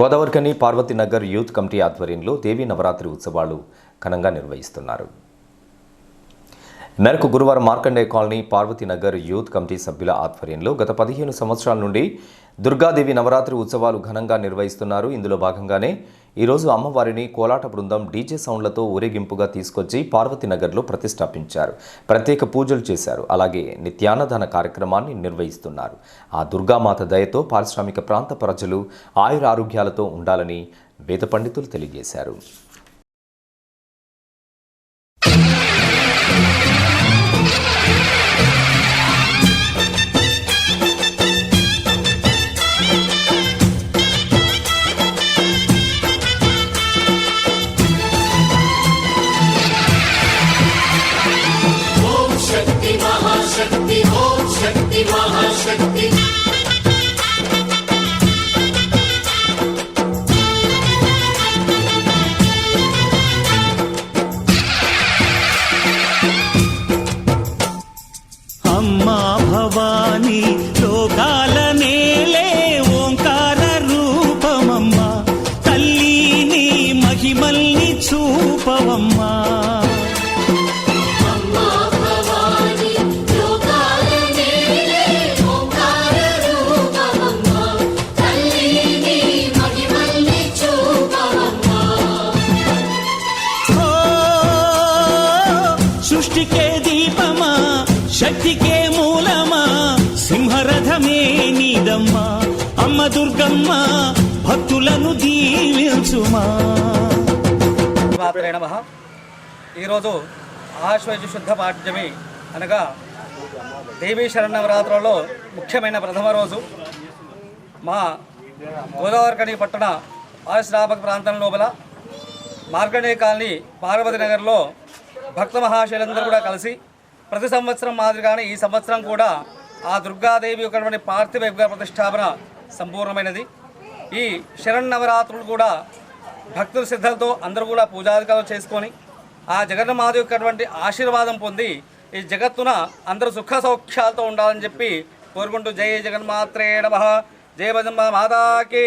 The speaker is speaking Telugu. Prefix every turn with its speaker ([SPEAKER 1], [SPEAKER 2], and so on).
[SPEAKER 1] గోదావరికని పార్వతీనగర్ యూత్ కమిటీ ఆధ్వర్యంలో దేవీ నవరాత్రి ఉత్సవాలు ఘనంగా నిర్వహిస్తున్నారు. మేరకు గురువారం Markande colony Parvatinagar youth committee సభ్యుల ఆధ్వర్యంలో గత పదిహేను సంవత్సరాల నుండి దుర్గాదేవి నవరాత్రి ఉత్సవాలు ఘనంగా నిర్వహిస్తున్నారు. ఇందులో భాగంగానే ఈరోజు అమ్మవారిని కోలాట బృందం డీజే సౌండ్లతో ఊరేగింపుగా తీసుకొచ్చి పార్వతీనగర్లో ప్రతిష్టాపించారు. ప్రత్యేక పూజలు చేశారు. అలాగే నిత్యాన్నదాన కార్యక్రమాన్ని నిర్వహిస్తున్నారు. ఆ దుర్గామాత దయతో పారిశ్రామిక ప్రాంత ప్రజలు ఆయురారోగ్యాలతో ఉండాలని వేద పండితులు తెలియజేశారు.
[SPEAKER 2] Sweet. సృష్టికే దీపమా? శక్తికే మూలమా? సింహరథమే నీదమ్మా? అమ్మ దుర్గమ్మ భక్తులను దీవించుమా?
[SPEAKER 3] మాత్రే నమ. ఈరోజు ఆశ్వజ శుద్ధ పాఠ్యమి అనగా దేవీ శరణవరాత్రులలో ముఖ్యమైన ప్రథమ రోజు. మా గోదావరికని పట్టణ ఆశ్రాపక ప్రాంతం లోపల మార్కండే కాలనీ పార్వతి నగర్లో భక్త మహాశైలందరూ కూడా కలిసి ప్రతి సంవత్సరం మాదిరిగానే ఈ సంవత్సరం కూడా ఆ దుర్గాదేవి ఒకటువంటి పార్థివ విగ్రహ ప్రతిష్టాపన సంపూర్ణమైనది. ఈ శరణవరాత్రులు కూడా భక్తుల శ్రద్ధలతో అందరూ కూడా పూజాధికారులు చేసుకొని ఆ జగన్మాత యొక్కటువంటి ఆశీర్వాదం పొంది ఈ జగత్తున అందరూ సుఖ సౌఖ్యాలతో ఉండాలని చెప్పి కోరుకుంటూ జయ జగన్మాత్రే నమ. జయ భజన్మ మాతాకి